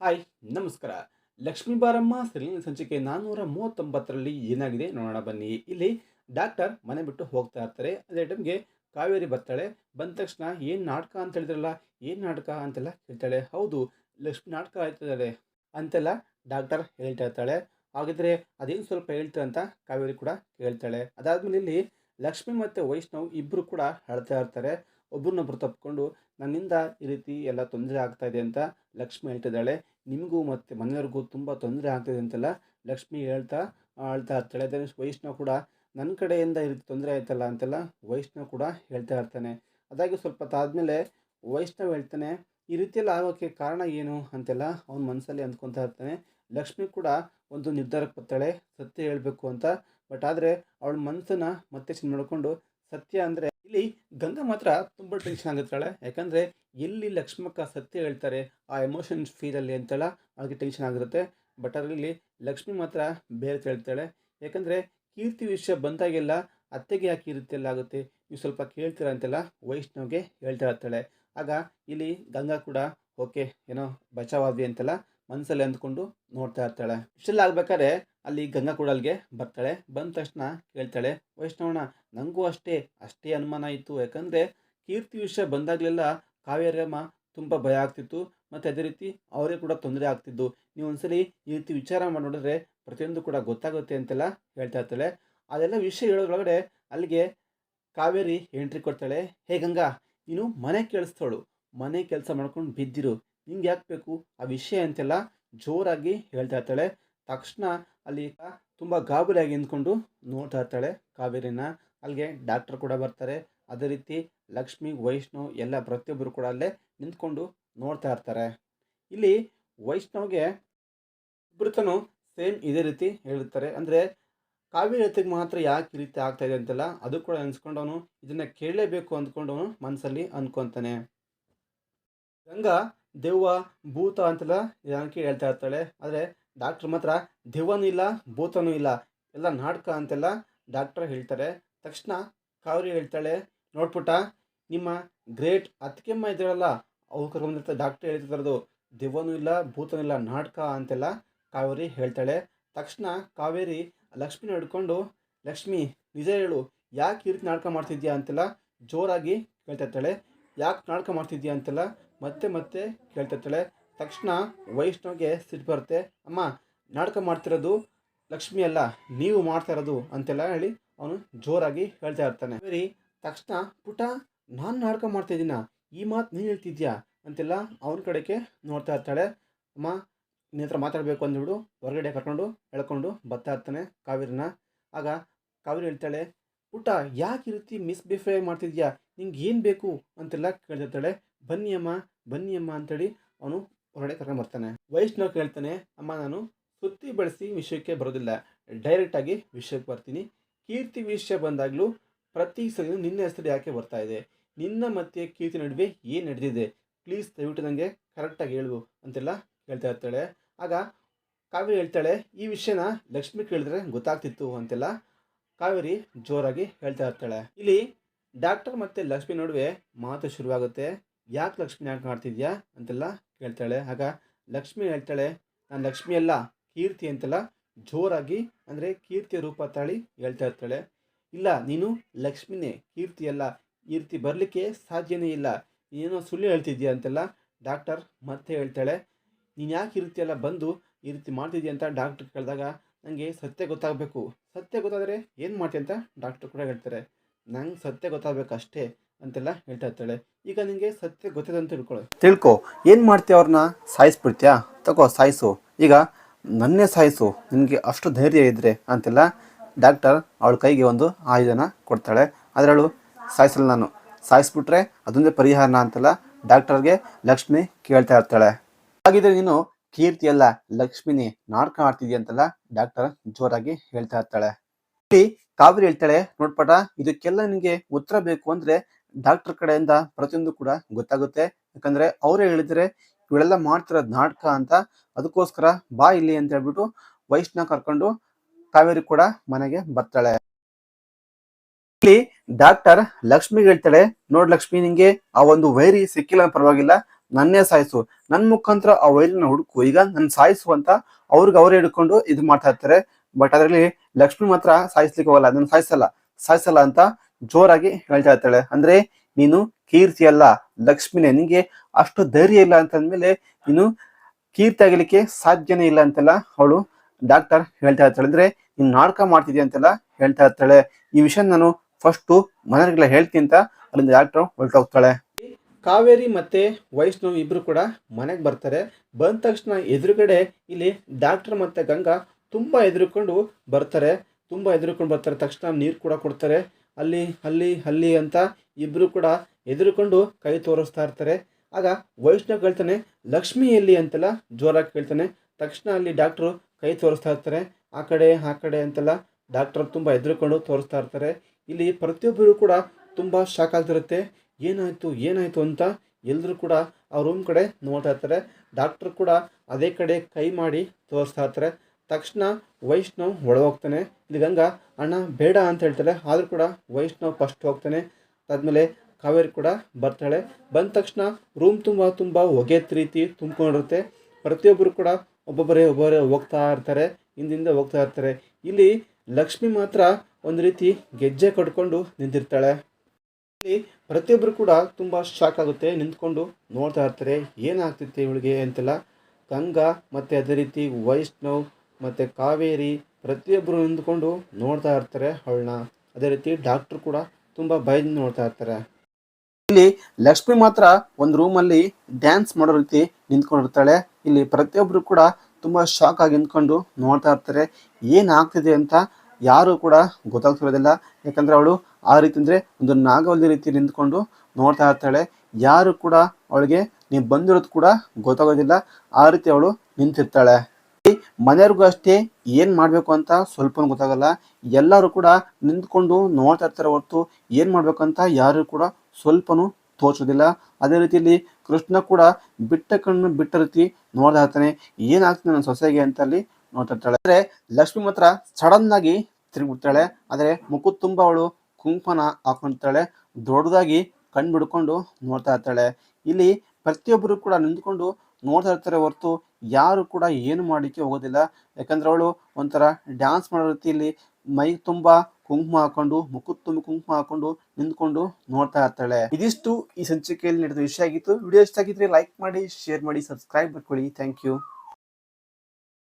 Hi, ನಮಸ್ಕಾರ. ಲಕ್ಷ್ಮೀ ಬಾರಮ್ಮ ಸರಿಲಿನ ಸಂಚಿಕೆ ನಾನ್ನೂರ ಮೂವತ್ತೊಂಬತ್ತರಲ್ಲಿ ಏನಾಗಿದೆ ನೋಡೋಣ ಬನ್ನಿ. ಇಲ್ಲಿ ಡಾಕ್ಟರ್ ಮನೆ ಬಿಟ್ಟು ಹೋಗ್ತಾ ಇರ್ತಾರೆ. ಅದೇ ಟೈಮ್ಗೆ ಕಾವೇರಿ ಬರ್ತಾಳೆ. ಬಂದ ತಕ್ಷಣ ಏನು ನಾಟಕ ಅಂತ ಹೇಳಿದ್ರಲ್ಲ, ಏನು ನಾಟಕ ಅಂತೆಲ್ಲ ಹೇಳ್ತಾಳೆ. ಹೌದು, ಲಕ್ಷ್ಮಿ ನಾಟಕ ಆಯ್ತಿದ್ದಾರೆ ಅಂತೆಲ್ಲ ಡಾಕ್ಟರ್ ಹೇಳ್ತಾ ಇರ್ತಾಳೆ. ಹಾಗಿದ್ರೆ ಅದೇನು ಸ್ವಲ್ಪ ಹೇಳ್ತಾರೆ ಅಂತ ಕಾವೇರಿ ಕೂಡ ಕೇಳ್ತಾಳೆ. ಅದಾದ್ಮೇಲೆ ಇಲ್ಲಿ ಲಕ್ಷ್ಮಿ ಮತ್ತು ವೈಷ್ಣವ್ ಇಬ್ಬರು ಕೂಡ ಹೇಳ್ತಾ ಇರ್ತಾರೆ. ಒಬ್ರನ್ನೊಬ್ರು ತಪ್ಪಿಕೊಂಡು ನನ್ನಿಂದ ಈ ರೀತಿ ಎಲ್ಲ ತೊಂದರೆ ಆಗ್ತಾಯಿದೆ ಅಂತ ಲಕ್ಷ್ಮಿ ಹೇಳ್ತಿದ್ದಾಳೆ. ನಿಮಗೂ ಮತ್ತು ಮನೆಯವ್ರಿಗೂ ತುಂಬ ತೊಂದರೆ ಆಗ್ತಿದೆ ಅಂತೆಲ್ಲ ಲಕ್ಷ್ಮಿ ಹೇಳ್ತಾ ಅಳ್ತಾ ಇರ್ತಾಳೆ ಅದೇ ವೈಷ್ಣವ್ ಕೂಡ ನನ್ನ ಕಡೆಯಿಂದ ಈ ತೊಂದರೆ ಆಯ್ತಲ್ಲ ಅಂತೆಲ್ಲ ವೈಷ್ಣವ್ ಕೂಡ ಹೇಳ್ತಾ ಇರ್ತಾನೆ. ಅದಾಗಿ ಸ್ವಲ್ಪ ತಾದ್ಮೇಲೆ ವೈಷ್ಣವ್ ಹೇಳ್ತಾನೆ, ಈ ರೀತಿಯಲ್ಲಿ ಆಗೋಕ್ಕೆ ಕಾರಣ ಏನು ಅಂತೆಲ್ಲ ಅವನ ಮನಸ್ಸಲ್ಲಿ ಅಂದ್ಕೊತಾ ಇರ್ತಾನೆ. ಲಕ್ಷ್ಮಿ ಕೂಡ ಒಂದು ನಿರ್ಧಾರಕ್ಕೆ ಬರ್ತಾಳೆ, ಸತ್ಯ ಹೇಳಬೇಕು ಅಂತ. ಬಟ್ ಆದರೆ ಅವಳ ಮನಸ್ಸನ್ನು ಮತ್ತೆ ಚೆನ್ನ ಮಾಡಿಕೊಂಡು ಸತ್ಯ ಅಂದರೆ ಇಲ್ಲಿ ಗಂಗಾ ಮಾತ್ರ ತುಂಬ ಟೆನ್ಷನ್ ಆಗಿರ್ತಾಳೆ ಯಾಕಂದರೆ ಎಲ್ಲಿ ಲಕ್ಷ್ಮಕ್ಕ ಸತ್ಯ ಹೇಳ್ತಾರೆ, ಆ ಎಮೋಷನ್ಸ್ ಫೀಲಲ್ಲಿ ಅಂತೇಳ ಅವಳಿಗೆ ಟೆನ್ಷನ್ ಆಗಿರುತ್ತೆ ಬಟ್ ಅದರಲ್ಲಿ ಲಕ್ಷ್ಮಿ ಮಾತ್ರ ಬೇರೆ ಹೇಳ್ತಾಳೆ. ಯಾಕಂದರೆ ಕೀರ್ತಿ ವಿಷಯ ಬಂದಾಗೆಲ್ಲ ಅತ್ತೆಗೆ ಯಾಕೆ ಈ ರೀತಿ ಎಲ್ಲ ಆಗುತ್ತೆ? ನೀವು ಸ್ವಲ್ಪ ಕೇಳ್ತೀರಾ ಅಂತೆಲ್ಲ ವೈಷ್ಣವ್ಗೆ ಹೇಳ್ತಾ ಇರ್ತಾಳೆ. ಆಗ ಇಲ್ಲಿ ಗಂಗಾ ಕೂಡ, ಓಕೆ, ಏನೋ ಬಚಾವಾದ್ವಿ ಅಂತೆಲ್ಲ ಮನಸ್ಸಲ್ಲಿ ಅಂದ್ಕೊಂಡು ನೋಡ್ತಾ ಇರ್ತಾಳೆ. ಇಷ್ಟೆಲ್ಲ ಆಗ್ಬೇಕಾದ್ರೆ ಅಲ್ಲಿ ಗಂಗಾ ಕೂಡ ಬರ್ತಾಳೆ. ಬಂದ ತಕ್ಷಣ ಕೇಳ್ತಾಳೆ, ವೈಷ್ಣವಣ್ಣ ನನಗೂ ಅಷ್ಟೇ ಅಷ್ಟೇ ಅನುಮಾನ ಇತ್ತು. ಯಾಕಂದರೆ ಕೀರ್ತಿ ವಿಷಯ ಬಂದಾಗಲೆಲ್ಲ ಕಾವೇರಮ್ಮ ತುಂಬ ಭಯ ಆಗ್ತಿತ್ತು. ಮತ್ತು ಅದೇ ರೀತಿ ಅವರೇ ಕೂಡ ತೊಂದರೆ ಆಗ್ತಿದ್ದು. ನೀವು ಒಂದ್ಸಲಿ ಈ ರೀತಿ ವಿಚಾರ ಮಾಡಿ ನೋಡಿದ್ರೆ ಪ್ರತಿಯೊಂದು ಕೂಡ ಗೊತ್ತಾಗುತ್ತೆ ಅಂತೆಲ್ಲ ಹೇಳ್ತಾ ಇರ್ತಾಳೆ. ಅದೆಲ್ಲ ವಿಷಯ ಹೇಳೋದ್ರೊಳಗಡೆ ಅಲ್ಲಿಗೆ ಕಾವೇರಿ ಎಂಟ್ರಿ ಕೊಡ್ತಾಳೆ. ಹೇ ಗಂಗಾ, ನೀನು ಮನೆ ಕೇಳಿಸ್ತೋಳು ಮನೆ ಕೆಲಸ ಮಾಡ್ಕೊಂಡು ಬಿದ್ದಿರು. ನಿಂಗೆ ಯಾಕೆ ಆ ವಿಷಯ ಅಂತೆಲ್ಲ ಜೋರಾಗಿ ಹೇಳ್ತಾ ಇರ್ತಾಳೆ. ತಕ್ಷಣ ಅಲ್ಲಿ ತುಂಬ ಗಾಬರಿಯಾಗಿ ನಿಂತ್ಕೊಂಡು ನೋಡ್ತಾ ಇರ್ತಾಳೆ ಕಾವೇರಿನ. ಅಲ್ಲಿಗೆ ಡಾಕ್ಟರ್ ಕೂಡ ಬರ್ತಾರೆ. ಅದೇ ರೀತಿ ಲಕ್ಷ್ಮಿ, ವೈಷ್ಣವ್ ಎಲ್ಲ ಪ್ರತಿಯೊಬ್ಬರು ಕೂಡ ಅಲ್ಲೇ ನಿಂತ್ಕೊಂಡು ನೋಡ್ತಾ ಇರ್ತಾರೆ. ಇಲ್ಲಿ ವೈಷ್ಣವ್ಗೆ ಇಬ್ಬರು ಸೇಮ್ ಇದೇ ರೀತಿ ಹೇಳಿರ್ತಾರೆ. ಅಂದರೆ ಕಾವೇರಿ ಹತ್ತಿಗೆ ಮಾತ್ರ ಯಾಕೆ ಈ ರೀತಿ ಆಗ್ತಾಯಿದೆ ಅಂತೆಲ್ಲ ಅದು ಕೂಡ ಅನ್ಸ್ಕೊಂಡವನು ಇದನ್ನು ಕೇಳಲೇಬೇಕು ಅಂದ್ಕೊಂಡವನು ಮನಸ್ಸಲ್ಲಿ ಅಂದ್ಕೊತಾನೆ ಗಂಗಾ ದೆವ್ವ ಭೂತ ಅಂತೆಲ್ಲ ಜನಕ್ಕೆ ಹೇಳ್ತಾ ಇರ್ತಾಳೆ? ಆದರೆ ಡಾಕ್ಟ್ರ್ ಮಾತ್ರ ದೆವ್ವನೂ ಇಲ್ಲ, ಭೂತನೂ ಇಲ್ಲ, ಎಲ್ಲ ನಾಟಕ ಅಂತೆಲ್ಲ ಡಾಕ್ಟ್ರ್ ಹೇಳ್ತಾರೆ. ತಕ್ಷಣ ಕಾವೇರಿ ಹೇಳ್ತಾಳೆ ನೋಡ್ಬಿಟ್ಟ ನಿಮ್ಮ ಗ್ರೇಟ್ ಅತ್ತಿಗೆಮ್ಮ ಇದ್ದಾರಲ್ಲ ಅವ್ರು ಕರ್ಕೊಂಡ್ಬಂದಿರ್ತಾರೆ ಡಾಕ್ಟ್ರ್ ಹೇಳ್ತಿರೋದು ದೆವ್ವನೂ ಇಲ್ಲ, ಭೂತನೂ ಇಲ್ಲ, ನಾಟಕ ಅಂತೆಲ್ಲ ಕಾವೇರಿ ಹೇಳ್ತಾಳೆ. ತಕ್ಷಣ ಕಾವೇರಿ ಲಕ್ಷ್ಮಿನ ಹಿಡ್ಕೊಂಡು, ಲಕ್ಷ್ಮಿ, ನಿಜ ಹೇಳು, ಯಾಕೆ ಈ ರೀತಿ ನಾಟಕ ಮಾಡ್ತಿದ್ಯಾ ಅಂತೆಲ್ಲ ಜೋರಾಗಿ ಕೇಳ್ತಾ ಇರ್ತಾಳೆ. ಯಾಕೆ ನಾಟಕ ಮಾಡ್ತಿದ್ಯಾ ಅಂತೆಲ್ಲ ಮತ್ತೆ ಮತ್ತೆ ಕೇಳ್ತಿರ್ತಾಳೆ. ತಕ್ಷಣ ವೈಷ್ಣವ್ಗೆ ಸಿಟ್ಟು ಬರುತ್ತೆ. ಅಮ್ಮ, ನಾಟಕ ಮಾಡ್ತಿರೋದು ಲಕ್ಷ್ಮಿ ಅಲ್ಲ, ನೀವು ಮಾಡ್ತಾ ಇರೋದು ಅಂತೆಲ್ಲ ಹೇಳಿ ಅವನು ಜೋರಾಗಿ ಹೇಳ್ತಾ ಇರ್ತಾನೆ. ಸರಿ, ತಕ್ಷಣ ಪುಟ, ನಾನು ನಾಟಕ ಮಾಡ್ತಾ ಇದ್ದೀನ? ಈ ಮಾತು ನೀನು ಹೇಳ್ತಿದ್ಯಾ? ಅಂತೆಲ್ಲ ಅವನ ಕಡೆಗೆ ನೋಡ್ತಾ ಇರ್ತಾಳೆ. ಅಮ್ಮ ನಿನ್ನ ಹತ್ರ ಮಾತಾಡಬೇಕು ಅಂದ್ಬಿಡು, ಹೊರಗಡೆ ಕರ್ಕೊಂಡು ಎಳ್ಕೊಂಡು ಬರ್ತಾ ಇರ್ತಾನೆ ಕಾವೇರಿನ. ಆಗ ಕಾವೇರಿ ಹೇಳ್ತಾಳೆ, ಪುಟ, ಯಾಕೆ ಈ ರೀತಿ ಮಿಸ್ಬಿಹೇವ್ ಮಾಡ್ತಿದ್ಯಾ? ನಿಂಗೆ ಏನು ಬೇಕು? ಅಂತೆಲ್ಲ ಕೇಳ್ತಿರ್ತಾಳೆ. ಬನ್ನಿ ಅಮ್ಮ ಬನ್ನಿ ಅಮ್ಮ ಅಂತೇಳಿ ಅವನು ಹೊರಗಡೆ ಕರ್ಕೊಂಡು ಬರ್ತಾನೆ. ವೈಷ್ಣವ್ ಕೇಳ್ತಾನೆ, ಅಮ್ಮ, ನಾನು ಸುತ್ತಿ ಬಳಸಿ ವಿಷಯಕ್ಕೆ ಬರೋದಿಲ್ಲ. ಡೈರೆಕ್ಟಾಗಿ ವಿಷಯಕ್ಕೆ ಬರ್ತೀನಿ. ಕೀರ್ತಿ ವಿಷಯ ಬಂದಾಗಲೂ ಪ್ರತಿ ಸಲ ನಿನ್ನ ಹೆಸರು ಯಾಕೆ ಬರ್ತಾ ಇದೆ? ನಿನ್ನ ಮತ್ತೆ ಕೀರ್ತಿ ನಡುವೆ ಏನು ನಡೆದಿದೆ? ಪ್ಲೀಸ್ ದಯವಿಟ್ಟು ನನಗೆ ಕರೆಕ್ಟಾಗಿ ಹೇಳು ಅಂತೆಲ್ಲ ಹೇಳ್ತಾ ಇರ್ತಾಳೆ. ಆಗ ಕಾವೇರಿ ಹೇಳ್ತಾಳೆ, ಈ ವಿಷಯನ ಲಕ್ಷ್ಮಿ ಕೇಳಿದ್ರೆ ಗೊತ್ತಾಗ್ತಿತ್ತು ಅಂತೆಲ್ಲ ಕಾವೇರಿ ಜೋರಾಗಿ ಹೇಳ್ತಾ ಇರ್ತಾಳೆ. ಇಲ್ಲಿ ಡಾಕ್ಟರ್ ಮತ್ತು ಲಕ್ಷ್ಮಿ ನಡುವೆ ಮಾತು ಶುರುವಾಗುತ್ತೆ. ಯಾಕೆ ಲಕ್ಷ್ಮಿ ಯಾಕೆ ಮಾಡ್ತಿದ್ಯಾ ಅಂತೆಲ್ಲ ಕೇಳ್ತಾಳೆ ಆಗ ಲಕ್ಷ್ಮಿ ಹೇಳ್ತಾಳೆ, ನಾನು ಲಕ್ಷ್ಮಿ ಅಲ್ಲ, ಕೀರ್ತಿ ಅಂತೆಲ್ಲ ಜೋರಾಗಿ ಅಂದರೆ ಕೀರ್ತಿಯ ರೂಪ ತಾಳಿ ಹೇಳ್ತಾ ಇರ್ತಾಳೆ. ಇಲ್ಲ, ನೀನು ಲಕ್ಷ್ಮಿನೇ, ಕೀರ್ತಿ ಅಲ್ಲ ಈ ರೀತಿ ಬರಲಿಕ್ಕೆ ಸಾಧ್ಯನೇ ಇಲ್ಲ ಏನೋ ಸುಳ್ಳು ಹೇಳ್ತಿದ್ಯಾ ಅಂತೆಲ್ಲ ಡಾಕ್ಟರ್ ಮತ್ತೆ ಹೇಳ್ತಾಳೆ. ನೀನು ಯಾಕೆ ಈ ರೀತಿ ಬಂದು ಈ ರೀತಿ ಮಾಡ್ತಿದ್ಯಾ ಅಂತ ಡಾಕ್ಟ್ರ್ ಕೇಳಿದಾಗ ನನಗೆ ಸತ್ಯ ಗೊತ್ತಾಗಬೇಕು. ಸತ್ಯ ಗೊತ್ತಾದರೆ ಏನು ಮಾಡ್ತೀಯ ಅಂತ ಡಾಕ್ಟರ್ ಕೂಡ ಹೇಳ್ತಾರೆ. ನಂಗೆ ಸತ್ಯ ಗೊತ್ತಾಗಬೇಕು ಅಷ್ಟೇ ಅಂತೆಲ್ಲ ಹೇಳ್ತಾ ಇರ್ತಾಳೆ. ಈಗ ನಿಮಗೆ ಸತ್ಯ ಗೊತ್ತಿದೆ ಅಂತ ತಿಳ್ಕೊಳ್ಳಿ ತಿಳ್ಕೊ. ಏನು ಮಾಡ್ತೀಯ ಅವ್ರನ್ನ ಸಾಯಿಸ್ಬಿಡ್ತೀಯಾ? ತಗೋ, ಸಾಯಿಸು. ಈಗ ನನ್ನೇ ಸಾಯಿಸು. ನಿನಗೆ ಅಷ್ಟು ಧೈರ್ಯ ಇದ್ದರೆ ಅಂತೆಲ್ಲ. ಡಾಕ್ಟರ್ ಅವಳ ಕೈಗೆ ಒಂದು ಆಯುಧನ ಕೊಡ್ತಾಳೆ. ಅದರಳು ಸಾಯಿಸಲ್ಲ ನಾನು. ಸಾಯಿಸ್ಬಿಟ್ರೆ ಅದೊಂದೇ ಪರಿಹಾರನ ಅಂತೆಲ್ಲ. ಡಾಕ್ಟರ್ಗೆ ಲಕ್ಷ್ಮಿ ಕೇಳ್ತಾ ಇರ್ತಾಳೆ. ಹಾಗಿದ್ರೆ ನೀನು ಕೀರ್ತಿ ಅಲ್ಲ, ಲಕ್ಷ್ಮಿನಿ ನಾಟಕ ಆಡ್ತಿದ್ಯಾ ಅಂತೆಲ್ಲ ಡಾಕ್ಟರ್ ಜೋರಾಗಿ ಹೇಳ್ತಾ ಇರ್ತಾಳೆ. ಇಲ್ಲಿ ಕಾವೇರಿ ಹೇಳ್ತಾಳೆ, ನೋಡ್ಪಟ, ಇದಕ್ಕೆಲ್ಲ ನಿನಗೆ ಉತ್ತರ ಬೇಕು ಅಂದ್ರೆ ಡಾಕ್ಟರ್ ಕಡೆಯಿಂದ ಪ್ರತಿಯೊಂದು ಕೂಡ ಗೊತ್ತಾಗುತ್ತೆ. ಯಾಕಂದ್ರೆ ಅವರೇ ಹೇಳಿದ್ರೆ ಇವಳೆಲ್ಲ ಮಾಡ್ತಿರೋದು ನಾಟಕ ಅಂತ ಅದಕ್ಕೋಸ್ಕರ ಬಾ ಇಲ್ಲಿ ಅಂತ ಹೇಳ್ಬಿಟ್ಟು ವೈಷ್ಣ ಕರ್ಕೊಂಡು ಕಾವೇರಿ ಕೂಡ ಮನೆಗೆ ಬರ್ತಾಳೆ. ಇಲ್ಲಿ ಡಾಕ್ಟರ್ ಲಕ್ಷ್ಮಿ ಹೇಳ್ತಾಳೆ, ನೋಡ್ ಲಕ್ಷ್ಮಿ, ನಿಂಗೆ ಆ ಒಂದು ವೈರಿ ಸಿಕ್ಕಿಲ್ಲ ಪರವಾಗಿಲ್ಲ, ನನ್ನೇ ಸಾಯಿಸು. ನನ್ನ ಮುಖಾಂತರ ಆ ವೈರಿನ ಹುಡುಕು. ಈಗ ನನ್ ಸಾಯಿಸು ಅಂತ ಅವ್ರಿಗೆ ಅವ್ರೇ ಹಿಡ್ಕೊಂಡು ಇದು ಮಾಡ್ತಾ ಇರ್ತಾರೆ. ಬಟ್ ಅದರಲ್ಲಿ ಲಕ್ಷ್ಮಿ ಮಾತ್ರ ಸಾಯಿಸ್ಲಿಕ್ಕೆ ಹೋಗಲ್ಲ, ಅದನ್ನ ಸಾಯಿಸಲ್ಲ. ಸಾಯಿಸಲ್ಲ ಅಂತ ಜೋರಾಗಿ ಹೇಳ್ತಾ ಇರ್ತಾಳೆ. ಅಂದ್ರೆ ನೀನು ಕೀರ್ತಿ ಅಲ್ಲ, ಲಕ್ಷ್ಮಿನೇ. ನಿಂಗೆ ಅಷ್ಟು ಧೈರ್ಯ ಇಲ್ಲ ಅಂತ ಅಂದ್ಮೇಲೆ ನೀನು ಕೀರ್ತಿ ಆಗಲಿಕ್ಕೆ ಸಾಧ್ಯನೇ ಇಲ್ಲ ಅಂತೆಲ್ಲ ಅವಳು ಡಾಕ್ಟರ್ ಹೇಳ್ತಾ ಇರ್ತಾಳೆ. ಅಂದ್ರೆ ನೀನು ನಾಟಕ ಮಾಡ್ತಿದ್ಯಾ ಅಂತೆಲ್ಲ ಹೇಳ್ತಾ ಇರ್ತಾಳೆ. ಈ ವಿಷಯ ನಾನು ಫಸ್ಟು ಮನೆಯವರಿಗೆಲ್ಲ ಹೇಳ್ತೀನಿ ಅಂತ ಅಲ್ಲಿಂದ ಡಾಕ್ಟರ್ ಹೊರಟೋಗ್ತಾಳೆ ಕಾವೇರಿ ಮತ್ತೆ ವೈಷ್ಣವ್ ಇಬ್ರು ಕೂಡ ಮನೆಗೆ ಬರ್ತಾರೆ. ಬಂದ ತಕ್ಷಣ ಎದುರುಗಡೆ ಇಲ್ಲಿ ಡಾಕ್ಟರ್ ಮತ್ತೆ ಗಂಗಾ ತುಂಬ ಎದುರುಕೊಂಡು ಬರ್ತಾರೆ. ತುಂಬ ಎದುರುಕೊಂಡು ಬರ್ತಾರೆ. ತಕ್ಷಣ ನೀರು ಕೂಡ ಕೊಡ್ತಾರೆ. ಅಲ್ಲಿ ಅಲ್ಲಿ ಅಲ್ಲಿ ಅಂತ ಇಬ್ಬರು ಕೂಡ ಎದುರುಕೊಂಡು ಕೈ ತೋರಿಸ್ತಾ ಇರ್ತಾರೆ. ಆಗ ವೈಷ್ಣವ್ ಕೇಳ್ತಾನೆ, ಲಕ್ಷ್ಮಿ ಎಲ್ಲಿ? ಅಂತೆಲ್ಲ ಜೋರಾಗಿ ಕೇಳ್ತಾನೆ. ತಕ್ಷಣ ಅಲ್ಲಿ ಡಾಕ್ಟ್ರು ಕೈ ತೋರಿಸ್ತಾ ಇರ್ತಾರೆ. ಆ ಕಡೆ ಆ ಕಡೆ ಅಂತೆಲ್ಲ ಡಾಕ್ಟರ್ ತುಂಬ ಎದುರುಕೊಂಡು ತೋರಿಸ್ತಾ ಇರ್ತಾರೆ. ಇಲ್ಲಿ ಪ್ರತಿಯೊಬ್ಬರು ಕೂಡ ತುಂಬ ಶಾಕ್ ಆಗ್ತಿರುತ್ತೆ. ಏನಾಯಿತು ಏನಾಯಿತು? ಅಂತ ಎಲ್ಲರೂ ಕೂಡ ಆ ರೂಮ್ ಕಡೆ ನೋಡ್ತಾ ಇರ್ತಾರೆ. ಡಾಕ್ಟ್ರ್ ಕೂಡ ಅದೇ ಕಡೆ ಕೈ ಮಾಡಿ ತೋರಿಸ್ತಾ ಇರ್ತಾರೆ. ತಕ್ಷಣ ವೈಷ್ಣವ್ ಒಳ ಹೋಗ್ತಾನೆ ಇಲ್ಲಿ ಗಂಗಾ, ಅಣ್ಣ ಬೇಡ ಅಂತ ಹೇಳ್ತಾಳೆ. ಆದರೂ ಕೂಡ ವೈಷ್ಣವ್ ಫಸ್ಟ್ ಹೋಗ್ತಾನೆ. ಅದಾದಮೇಲೆ ಕಾವೇರಿ ಕೂಡ ಬರ್ತಾಳೆ. ಬಂದ ತಕ್ಷಣ ರೂಮ್ ತುಂಬ ತುಂಬ ಹೊಗೆತ್ ರೀತಿ ತುಂಬ್ಕೊಂಡಿರುತ್ತೆ. ಪ್ರತಿಯೊಬ್ಬರು ಕೂಡ ಒಬ್ಬೊಬ್ಬರೇ ಒಬ್ಬರೇ ಹೋಗ್ತಾ ಇರ್ತಾರೆ. ಹಿಂದಿಂದ ಹೋಗ್ತಾ ಇರ್ತಾರೆ. ಇಲ್ಲಿ ಲಕ್ಷ್ಮಿ ಮಾತ್ರ ಒಂದು ರೀತಿ ಗೆಜ್ಜೆ ಕಟ್ಕೊಂಡು ನಿಂತಿರ್ತಾಳೆ. ಇಲ್ಲಿ ಪ್ರತಿಯೊಬ್ಬರು ಕೂಡ ತುಂಬ ಶಾಕ್ ಆಗುತ್ತೆ. ನಿಂತ್ಕೊಂಡು ನೋಡ್ತಾ ಇರ್ತಾರೆ. ಏನಾಗ್ತಿತ್ತೆ ಇವಳಿಗೆ ಅಂತೆಲ್ಲ. ಗಂಗಾ ಮತ್ತು ಅದೇ ರೀತಿ ವೈಷ್ಣವ್ ಮತ್ತು ಕಾವೇರಿ ಪ್ರತಿಯೊಬ್ಬರು ನಿಂತ್ಕೊಂಡು ನೋಡ್ತಾ ಇರ್ತಾರೆ ಅವಳನ್ನ. ಅದೇ ರೀತಿ ಡಾಕ್ಟ್ರು ಕೂಡ ತುಂಬ ಭಯದಿಂದ ನೋಡ್ತಾ ಇರ್ತಾರೆ. ಇಲ್ಲಿ ಲಕ್ಷ್ಮಿ ಮಾತ್ರ ಒಂದು ರೂಮಲ್ಲಿ ಡ್ಯಾನ್ಸ್ ಮಾಡೋ ರೀತಿ ನಿಂತ್ಕೊಂಡಿರ್ತಾಳೆ ಇಲ್ಲಿ ಪ್ರತಿಯೊಬ್ಬರು ಕೂಡ ತುಂಬ ಶಾಕ್ ಆಗಿ ನಿಂತ್ಕೊಂಡು ನೋಡ್ತಾ ಇರ್ತಾರೆ. ಏನಾಗ್ತಿದೆ ಅಂತ ಯಾರು ಕೂಡ ಗೊತ್ತಾಗ್ತಿರೋದಿಲ್ಲ. ಯಾಕಂದರೆ ಅವಳು ಆ ರೀತಿ ಅಂದರೆ ಒಂದು ನಾಗವಲ್ಲಿ ರೀತಿ ನಿಂತ್ಕೊಂಡು ನೋಡ್ತಾ ಇರ್ತಾಳೆ. ಯಾರು ಕೂಡ ಅವಳಿಗೆ ನೀವು ಬಂದಿರೋದು ಕೂಡ ಗೊತ್ತಾಗೋದಿಲ್ಲ. ಆ ರೀತಿ ಅವಳು ನಿಂತಿರ್ತಾಳೆ. ಮನೆಯವ್ರಿಗೂ ಅಷ್ಟೇ ಏನ್ ಮಾಡ್ಬೇಕು ಅಂತ ಸ್ವಲ್ಪ ಗೊತ್ತಾಗಲ್ಲ. ಎಲ್ಲರೂ ಕೂಡ ನಿಂತ್ಕೊಂಡು ನೋಡ್ತಾ ಇರ್ತಾರೆ ಹೊರತು ಏನ್ ಮಾಡ್ಬೇಕು ಅಂತ ಯಾರು ಕೂಡ ಸ್ವಲ್ಪನೂ ತೋಚೋದಿಲ್ಲ. ಅದೇ ರೀತಿಯಲ್ಲಿ ಕೃಷ್ಣ ಕೂಡ ಬಿಟ್ಟ ಕಣ್ಣು ಬಿಟ್ಟ ರೀತಿ ನೋಡ್ತಾ ಇರ್ತಾನೆ. ಏನಾಗ್ತದೆ ನನ್ನ ಸೊಸೆಗೆ ಅಂತ ಅಲ್ಲಿ ನೋಡ್ತಾ ಇರ್ತಾಳೆ. ಅಂದ್ರೆ ಲಕ್ಷ್ಮಿ ಮಾತ್ರ ಸಡನ್ ಆಗಿ ತಿರುಗಿಬಿಡ್ತಾಳೆ ಆದ್ರೆ ಮುಖದ ತುಂಬ ಅವಳು ಕುಂಕುಮನ ಹಾಕೊಂಡಿರ್ತಾಳೆ ದೊಡ್ಡದಾಗಿ ಕಣ್ಣು ಬಿಡ್ಕೊಂಡು ನೋಡ್ತಾ ಇರ್ತಾಳೆ. ಇಲ್ಲಿ ಪ್ರತಿಯೊಬ್ಬರು ಕೂಡ ನಿಂತ್ಕೊಂಡು ನೋಡ್ತಾ ಇರ್ತಾರೆ ಹೊರತು ಯಾರು ಕೂಡ ಏನು ಮಾಡಲಿಕ್ಕೆ ಹೋಗೋದಿಲ್ಲ. ಯಾಕಂದ್ರೆ ಅವಳು ಒಂಥರ ಡ್ಯಾನ್ಸ್ ಮಾಡೋ ರೀತಿಯಲ್ಲಿ ಮೈ ತುಂಬ ಕುಂಕುಮ ಹಾಕೊಂಡು, ಮುಖದ ತುಂಬ ಕುಂಕುಮ ಹಾಕೊಂಡು ನಿಂತ್ಕೊಂಡು ನೋಡ್ತಾ ಇರ್ತಾಳೆ. ಇದಿಷ್ಟು ಈ ಸಂಚಿಕೆಯಲ್ಲಿ ನಡೆದ ವಿಷಯ ಆಗಿತ್ತು. ವಿಡಿಯೋ ಇಷ್ಟ ಆಗಿದ್ರೆ ಲೈಕ್ ಮಾಡಿ ಶೇರ್ ಮಾಡಿ ಸಬ್ಸ್ಕ್ರೈಬ್ ಮಾಡ್ಕೊಳ್ಳಿ. Thank you